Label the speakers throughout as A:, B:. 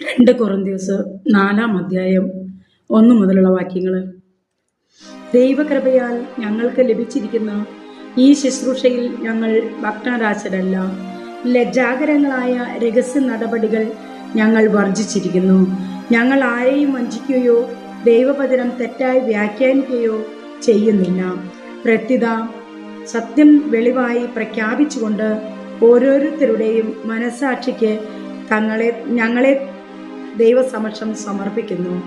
A: രണ്ട് കൊറിന്ത്യസ് നാലാം അധ്യായം ഒന്ന് മുതലുള്ള വാക്യങ്ങൾ ദൈവകൃപയാൽ ഞങ്ങൾക്ക് ലഭിച്ചിരിക്കുന്ന ഈ ശുശ്രൂഷയിൽ ഞങ്ങൾ ഭക്തരാശരല്ല. ലജ്ജാകരങ്ങളായ രഹസ്യ നടപടികൾ ഞങ്ങൾ വർജിച്ചിരിക്കുന്നു. ഞങ്ങൾ ആരെയും വഞ്ചിക്കുകയോ ദൈവപദനം തെറ്റായി വ്യാഖ്യാനിക്കുകയോ ചെയ്യുന്നില്ല. പ്രത്യത സത്യം വെളിവായി പ്രഖ്യാപിച്ചുകൊണ്ട് ഓരോരുത്തരുടെയും മനസാക്ഷിക്ക് തങ്ങളെ ഞങ്ങളെ ദൈവസമക്ഷം സമർപ്പിക്കുന്നു.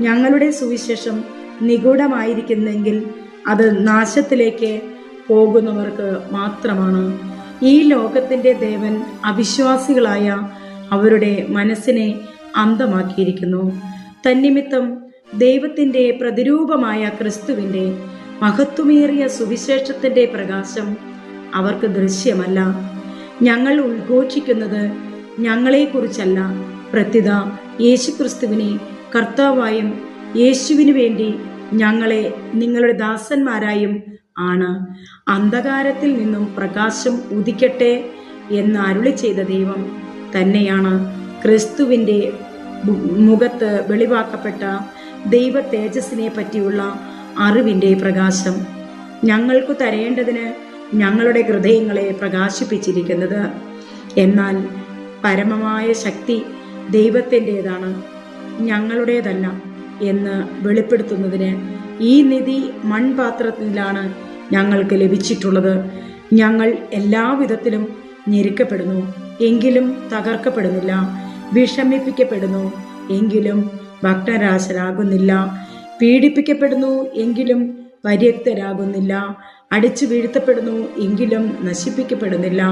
A: ഞങ്ങളുടെ സുവിശേഷം നിഗൂഢമായിരിക്കുന്നെങ്കിൽ അത് നാശത്തിലേക്ക് പോകുന്നവർക്ക് മാത്രമാണ്. ഈ ലോകത്തിന്റെ ദേവൻ അവിശ്വാസികളായ അവരുടെ മനസ്സിനെ അന്തമാക്കിയിരിക്കുന്നു തന്നിമിത്തം ദൈവത്തിന്റെ പ്രതിരൂപമായ ക്രിസ്തുവിന്റെ മഹത്വമേറിയ സുവിശേഷത്തിന്റെ പ്രകാശം അവർക്ക് ദൃശ്യമല്ല. ഞങ്ങൾ ഉദ്ഘോഷിക്കുന്നത് ഞങ്ങളെക്കുറിച്ചല്ല. പ്രത്യുത യേശുക്രിസ്തുവിനെ കർത്താവായും യേശുവിനു വേണ്ടി ഞങ്ങളെ നിങ്ങളുടെ ദാസന്മാരായും ആണ്. അന്ധകാരത്തിൽ നിന്നും പ്രകാശം ഉദിക്കട്ടെ എന്ന് അരുളി ചെയ്ത ദൈവം തന്നെയാണ് ക്രിസ്തുവിന്റെ മുഖത്ത് വെളിവാക്കപ്പെട്ട ദൈവ തേജസ്സിനെ പറ്റിയുള്ള അറിവിന്റെ പ്രകാശം. ഞങ്ങൾക്ക് തരേണ്ടതിന് ഞങ്ങളുടെ ഹൃദയങ്ങളെ പ്രകാശിപ്പിച്ചിരിക്കുന്നത് എന്നാൽ പരമമായ ശക്തി ദൈവത്തിന്റെതാണ് ഞങ്ങളുടേതല്ല എന്ന് വെളിപ്പെടുത്തുന്നതിന് ഈ നിധി മൺപാത്രത്തിലാണ് ഞങ്ങൾക്ക് ലഭിച്ചിട്ടുള്ളത്. ഞങ്ങൾ എല്ലാവിധത്തിലും ഞെരുക്കപ്പെടുന്നു എങ്കിലും തകർക്കപ്പെടുന്നില്ല വിഷമിപ്പിക്കപ്പെടുന്നു എങ്കിലും ഭക്തരാശരാകുന്നില്ല പീഡിപ്പിക്കപ്പെടുന്നു എങ്കിലും പര്യക്തരാകുന്നില്ല അടിച്ചു വീഴ്ത്തപ്പെടുന്നു എങ്കിലും നശിപ്പിക്കപ്പെടുന്നില്ല.